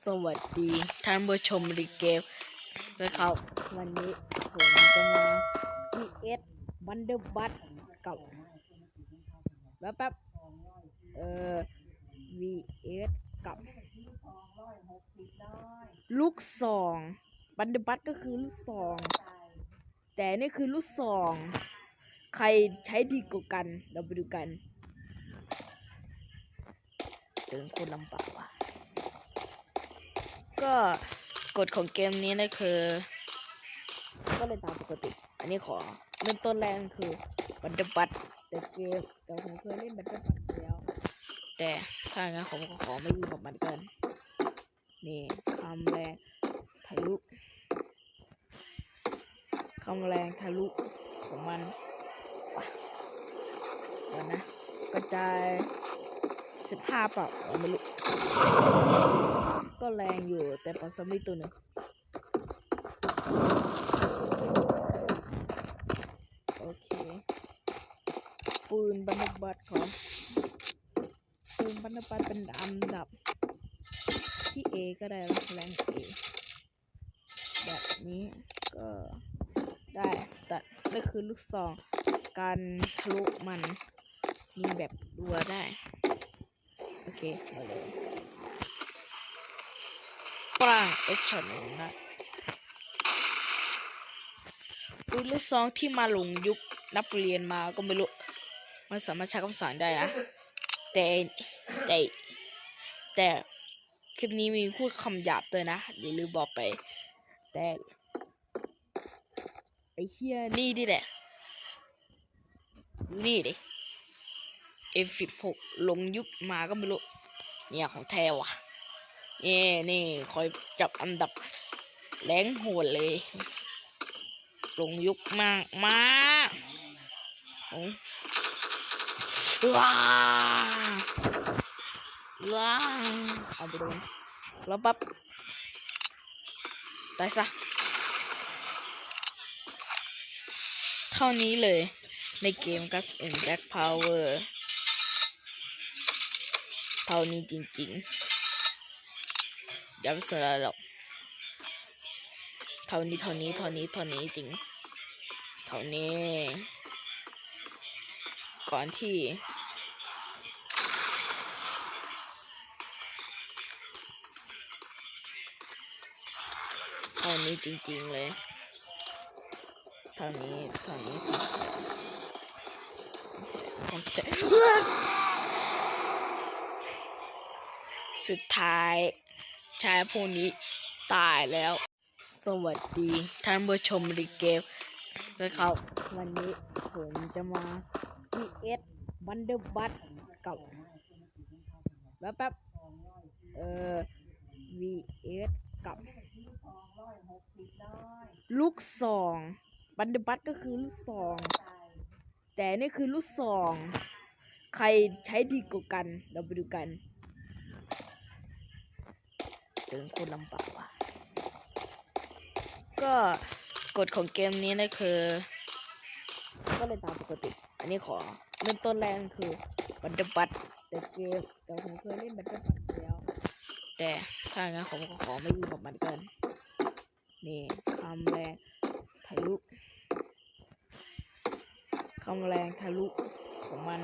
สวัสดีท่านผู้ชมรีเกมนะครับ วันนี้ผมจะมา PS Wonder Bud กับแล้วแป๊บเอ่อ VS กับ ลูกซองบันเดบัตก็คือลูกซอง แต่นี่คือลูกซอง ใครใช้ดีกว่ากัน เราไปดูกันเดินคนลำบากว่ะ ก็กฎของเกมนี้นะคือ ก็เลยตามปกติ อันนี้ขอเริ่มต้นแรกคือบันเดบัตแต่เกมแต่ผมเคยเล่นบันเดบัตแล้วแต่ถ้างั้นผมก็ขอไม่ยุ่งกับมันกันนี่คำแรงทะลุคำแรงทะลุของมันเดี๋ยวนะ กระจายสิบห้าเปล่าเราไม่รู้ ก็แรงอยู่ แต่ปอซอมบี้ตัวหนึ่งโอเค ปืนบรรณบัตของปืนบรรณบัตเป็นอันดับ ที่เอก็ได้แล้วแรงเอแบบนี้ก็ได้แต่นี่นคือลูกซองการทะลุมันยิงแบบรัวได้ โอเคมาเลย ปรางเอ็กช็อตหนึ่งนะปืนลูกซองที่มาหลงยุคนับเรียนมาก็ไม่รู้ มันสามารถใช้คำสั่งได้นะ แต่แต่แต่คลิปนี้มีพูดคำหยาบด้วยนะอย่าลืมบอกไป แต่ไอ้เฮียนี่ดิแหละ นี่ดิ F16 ลงยุคมาก็ไม่รู้ เนี่ยของแท้ว่ะ เอ้นี่คอยจับอันดับแรงโหดเลยลงยุคมากมากว้าว้าเอาไปโดนแล้วปั๊บตายซะ เท่านี้เลยในเกม Gas and Black Power เท่านี้จริง ๆ อย่าไปสนอะไรหรอกเท่านี้เท่านี้เท่านี้เท่านี้จริง เท่านี้ ก่อนที่เท่านี้จริงๆเลย เท่านี้ เท่านี้ของแท้สุดท้าย ชายพวกนี้ตายแล้ว สวัสดีท่านผู้ชมรีเกมนะครับ วันนี้ผมจะมา PS Wonder Bud กับแล้วแป๊บเอ่อ VS กับ ลูกซองบันเดบัตก็คือลูกซองแต่นี่คือลูกซอง ใครใช้ดีกว่ากัน เราไปดูกัน เดินคนลำบากว่ะก็กฎของเกมนี้นะคือ ก็เลยตามปกติ อันนี้ขอเริ่มต้นแรกคือบันเดบัตแต่เกมแต่ผมเคยเล่นบันเดบัตแล้วแต่ถ้างั้นผมก็ขอไม่ยุ่งกับมันกันนี่คำแรงทะลุคำแรงทะลุของมัน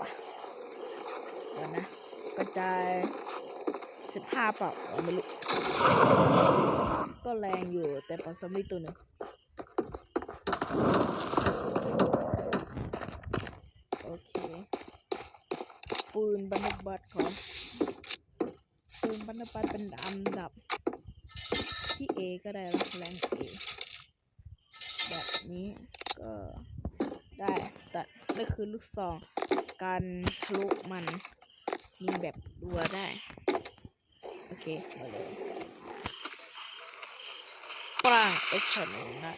ปะเดี๋ยวนะกระจาย สิบห้าเปล่าไม่รู้ ก็แรงอยู่แต่ปอซอมบี้ตัวหนึ่งโอเค ปืนบรรณบัตรของปืนบรรณบัตรเป็นอันดับ ที่เอก็ได้แล้วแรงเอแบบนี้ก็ได้แต่นี่คือลูกซองการทะลุมันยิงแบบรัวได้ เคมาเลยปรางเอ็กช็อตหนึ่งนะ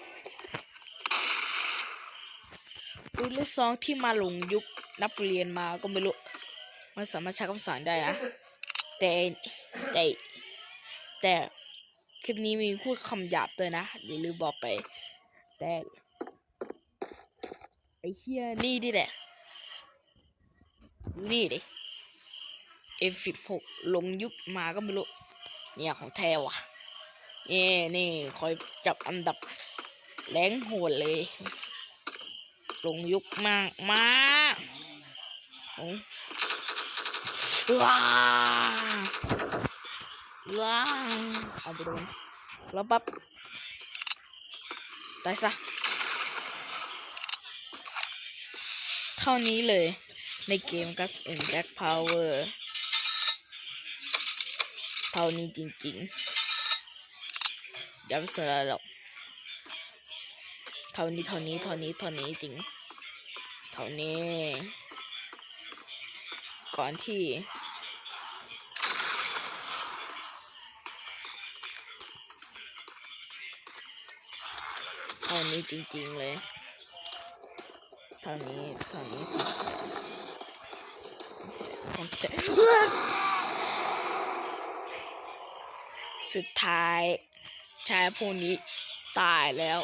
ปืนลูกซองที่มาหลงยุคนับเรียนมาก็ไม่รู้ มันสามารถใช้คำสั่งได้นะ แต่แต่แต่คลิปนี้มีพูดคำหยาบด้วยนะอย่าลืมบอกไป แต่ไอ้เฮียนี่ดิแหละนี่ดิ F16 ลงยุคมาก็ไม่รู้ เนี่ยของแท้ว่ะเอ้นี่คอยจับอันดับแรงโหดเลย ลงยุคมากมากโอ้ว้าว้าเอาไปโดนแล้วปั๊บตายซะ เท่านี้เลยในเกม Gus and Jack Power ท่านี้จริงๆอย่าไปสนอะไรหรอกเท่านี้เท่านี้เท่านี้เท่านี้จริง เท่านี้ ก่อนที่เท่านี้จริงๆเลย เท่านี้ เท่านี้ผมจะ สุดท้ายชายผู้นี้ตายแล้ว